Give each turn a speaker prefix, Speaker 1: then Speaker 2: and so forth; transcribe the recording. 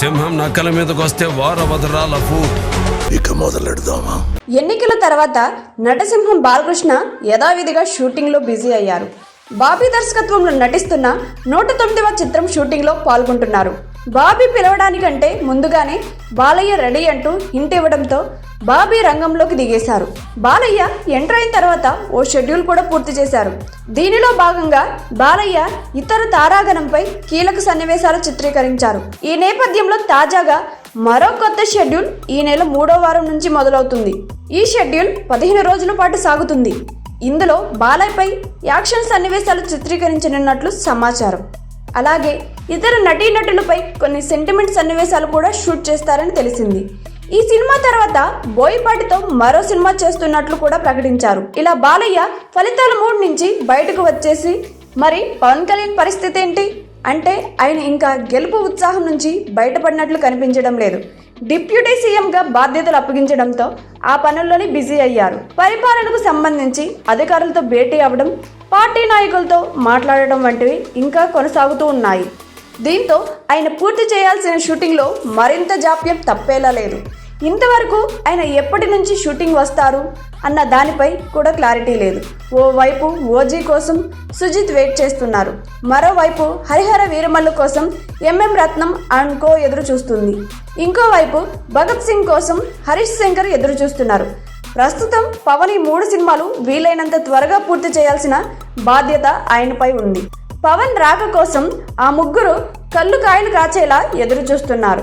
Speaker 1: సింహం నక్కల మీదకి వస్తే వారవదరాల ఫూట్.
Speaker 2: ఇక మొదలెడదామా?
Speaker 3: ఎన్నికల తర్వాత నటసింహం బాలకృష్ణ యథావిధిగా షూటింగ్లో బిజీ అయ్యారు. బాబీ దర్శకత్వంలో నటిస్తున్న నూట తొమ్మిదవ చిత్రం షూటింగ్లో పాల్గొంటున్నారు. బాబీ పిలవడానికంటే ముందుగానే బాలయ్య రెడీ అంటూ హింట్ ఇవ్వడంతో బాబీ రంగంలోకి దిగేశారు. బాలయ్య ఎంటర్ అయిన తర్వాత ఓ షెడ్యూల్ కూడా పూర్తి చేశారు. దీనిలో భాగంగా బాలయ్య ఇతర తారాగణంపై కీలక సన్నివేశాలు చిత్రీకరించారు. ఈ నేపథ్యంలో తాజాగా మరో కొత్త షెడ్యూల్ ఈ నెల మూడో వారం నుంచి మొదలవుతుంది. ఈ షెడ్యూల్ పదిహేను రోజుల పాటు సాగుతుంది. ఇందులో బాలయ్యపై యాక్షన్ సన్నివేశాలు చిత్రీకరించనున్నట్లు సమాచారం. అలాగే ఇతర నటీనటులపై కొన్ని సెంటిమెంట్ సన్నివేశాలు కూడా షూట్ చేస్తారని తెలిసింది. ఈ సినిమా తర్వాత బోయపాటితో మరో సినిమా చేస్తున్నట్లు కూడా ప్రకటించారు. ఇలా బాలయ్య ఫలితాల మూడ్ నుంచి బయటకు వచ్చేసి మరి పవన్ కళ్యాణ్ పరిస్థితి ఏంటి? అంటే ఆయన ఇంకా గెలుపు ఉత్సాహం నుంచి బయటపడినట్లు కనిపించడం లేదు. డిప్యూటీ సీఎంగా బాధ్యతలు అప్పగించడంతో ఆ పనుల్లోనే బిజీ అయ్యారు. పరిపాలనకు సంబంధించి అధికారులతో భేటీ అవ్వడం పార్టీ నాయకులతో మాట్లాడటం వంటివి ఇంకా కొనసాగుతూ ఉన్నాయి. దీంతో ఆయన పూర్తి చేయాల్సిన షూటింగ్లో మరింత జాప్యం తప్పేలా లేదు. ఇంతవరకు ఆయన ఎప్పటి నుంచి షూటింగ్ వస్తారు అన్న దానిపై కూడా క్లారిటీ లేదు. ఓవైపు ఓజీ కోసం సుజిత్ వెయిట్ చేస్తున్నారు. మరోవైపు హరిహర వీరమల్లు కోసం ఎంఎం రత్నం అండ్ కో ఎదురు చూస్తుంది ఇంకోవైపు భగత్ సింగ్ కోసం హరీష్ శంకర్ ఎదురు చూస్తున్నారు ప్రస్తుతం పవన్ ఈ మూడు సినిమాలు వీలైనంత త్వరగా పూర్తి చేయాల్సిన బాధ్యత ఆయనపై ఉంది. పవన్ రాక కోసం ఆ ముగ్గురు కళ్ళు కాయలు కాచేలా ఎదురు చూస్తున్నారు